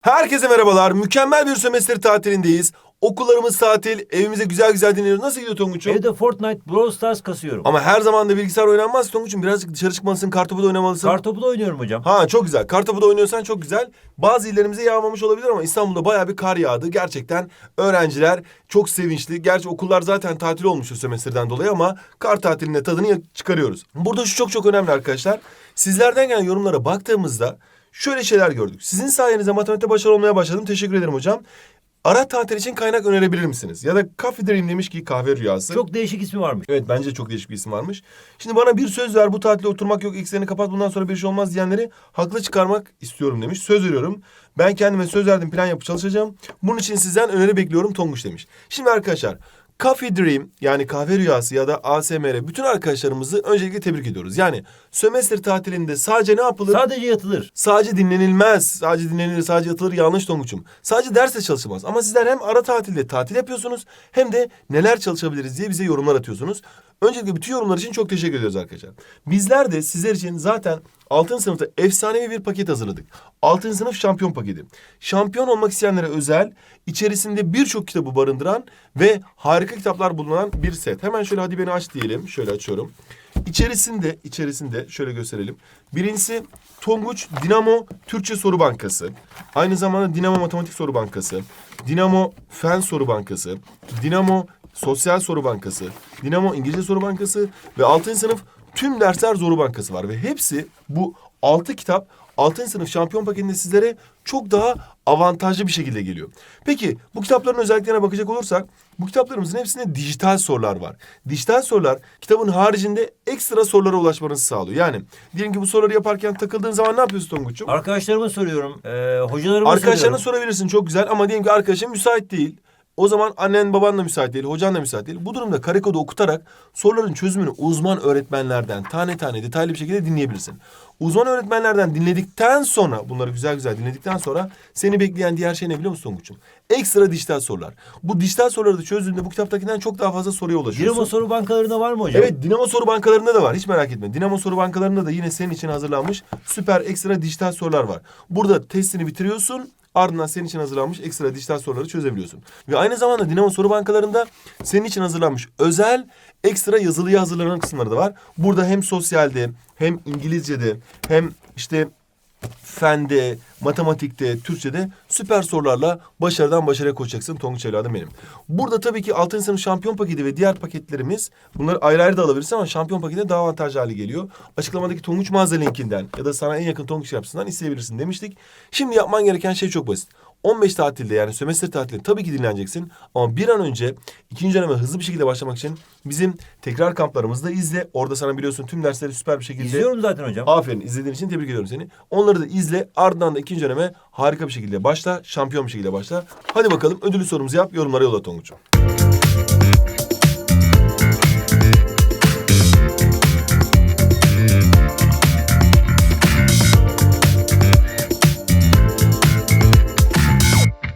Herkese merhabalar. Mükemmel bir sömestr tatilindeyiz. Okullarımız tatil, evimize güzel güzel dinleniyoruz. Nasıl gidiyor Tonguç'um? Evde Fortnite Brawl Stars kasıyorum. Ama her zaman da bilgisayar oynanmaz Tonguç'um. Birazcık dışarı çıkmalısın, kartopu da oynamalısın. Kartopu da oynuyorum hocam. ha çok güzel. Kartopu da oynuyorsan çok güzel. Bazı illerimize yağmamış olabilir ama İstanbul'da bayağı bir kar yağdı. Gerçekten öğrenciler çok sevinçli. Gerçi okullar zaten tatil olmuş şu sömestrden dolayı ama kar tatilinde tadını çıkarıyoruz. Burada şu çok çok önemli arkadaşlar. Sizlerden gelen yorumlara baktığımızda şöyle şeyler gördük. Sizin sayenizde matematikte başarılı olmaya başladım. Teşekkür ederim hocam. Ara tatil için kaynak önerebilir misiniz? Ya da Coffee Dream demiş ki kahve rüyası. Çok değişik ismi varmış. Evet bence çok değişik bir isim varmış. Şimdi bana bir söz ver bu tatile oturmak yok eksilerini kapat bundan sonra bir şey olmaz diyenleri haklı çıkarmak istiyorum demiş. Söz veriyorum. Ben kendime söz verdim plan yapıp çalışacağım. Bunun için sizden öneri bekliyorum Tonguç demiş. Şimdi arkadaşlar Coffee Dream yani kahve rüyası ya da ASMR bütün arkadaşlarımızı öncelikle tebrik ediyoruz. Yani sömestr tatilinde sadece ne yapılır? Sadece yatılır. Sadece dinlenilmez. Sadece dinlenilir, sadece yatılır yanlış Tonguç'um. Sadece derste çalışılmaz. Ama sizler hem ara tatilde tatil yapıyorsunuz hem de neler çalışabiliriz diye bize yorumlar atıyorsunuz. Öncelikle bütün yorumlar için çok teşekkür ediyoruz arkadaşlar. Bizler de sizler için zaten 6. sınıfta efsanevi bir paket hazırladık. 6. sınıf şampiyon paketi. Şampiyon olmak isteyenlere özel, içerisinde birçok kitabı barındıran ve harika kitaplar bulunan bir set. Hemen şöyle hadi beni aç diyelim. Şöyle açıyorum. İçerisinde, içerisinde şöyle gösterelim. Birincisi Tonguç Dinamo Türkçe Soru Bankası. Aynı zamanda Dinamo Matematik Soru Bankası. Dinamo Fen Soru Bankası. Dinamo Sosyal Soru Bankası. Dinamo İngilizce Soru Bankası. Ve 6. sınıf tüm dersler Soru Bankası var. Ve hepsi bu 6 kitap 6. sınıf şampiyon paketinde sizlere çok daha avantajlı bir şekilde geliyor. Peki bu kitapların özelliklerine bakacak olursak bu kitaplarımızın hepsinde dijital sorular var. Dijital sorular kitabın haricinde ekstra sorulara ulaşmanızı sağlıyor. Yani diyelim ki bu soruları yaparken takıldığın zaman ne yapıyorsun Tonguç'um? Arkadaşlarıma soruyorum. E, hocalarıma Arkadaşlarına soruyorum. sorabilirsin çok güzel ama diyelim ki arkadaşın müsait değil. O zaman annen baban da müsait değil, hocan da müsait değil. Bu durumda kare kodu okutarak soruların çözümünü uzman öğretmenlerden tane tane detaylı bir şekilde dinleyebilirsin. Uzman öğretmenlerden dinledikten sonra, bunları güzel güzel dinledikten sonra seni bekleyen diğer şey ne biliyor musun Tonguç'um? Ekstra dijital sorular. Bu dijital soruları da çözdüğünde bu kitaptakinden çok daha fazla soruya ulaşıyorsun. Dinamo soru bankalarında var mı hocam? Evet Dinamo soru bankalarında da var hiç merak etme. Dinamo soru bankalarında da yine senin için hazırlanmış süper ekstra dijital sorular var. Burada testini bitiriyorsun ardından senin için hazırlanmış ekstra dijital soruları çözebiliyorsun. Ve aynı zamanda Dinamo soru bankalarında senin için hazırlanmış özel ekstra yazılıya hazırlanan kısımları da var. Burada hem sosyalde hem İngilizce'de hem işte fende, matematikte, Türkçe'de süper sorularla başarıdan başarıya koşacaksın Tonguç evladım benim. Burada tabii ki 6. sınıf şampiyon paketi ve diğer paketlerimiz bunları ayrı ayrı da alabilirsin ama şampiyon paketi daha avantajlı hale geliyor. Açıklamadaki Tonguç mağaza linkinden ya da sana en yakın Tonguç yapısından isteyebilirsin demiştik. Şimdi yapman gereken şey çok basit. 15 tatilde yani sömestr tatilinde tabii ki dinleneceksin. Ama bir an önce ikinci döneme hızlı bir şekilde başlamak için bizim tekrar kamplarımızı da izle. Orada sana biliyorsun tüm dersleri süper bir şekilde İzliyorum zaten hocam. Aferin izlediğin için tebrik ediyorum seni. Onları da izle ardından da ikinci döneme harika bir şekilde başla. Şampiyon bir şekilde başla. Hadi bakalım ödülü sorumuzu yap yorumlara yolla Tonguç'um.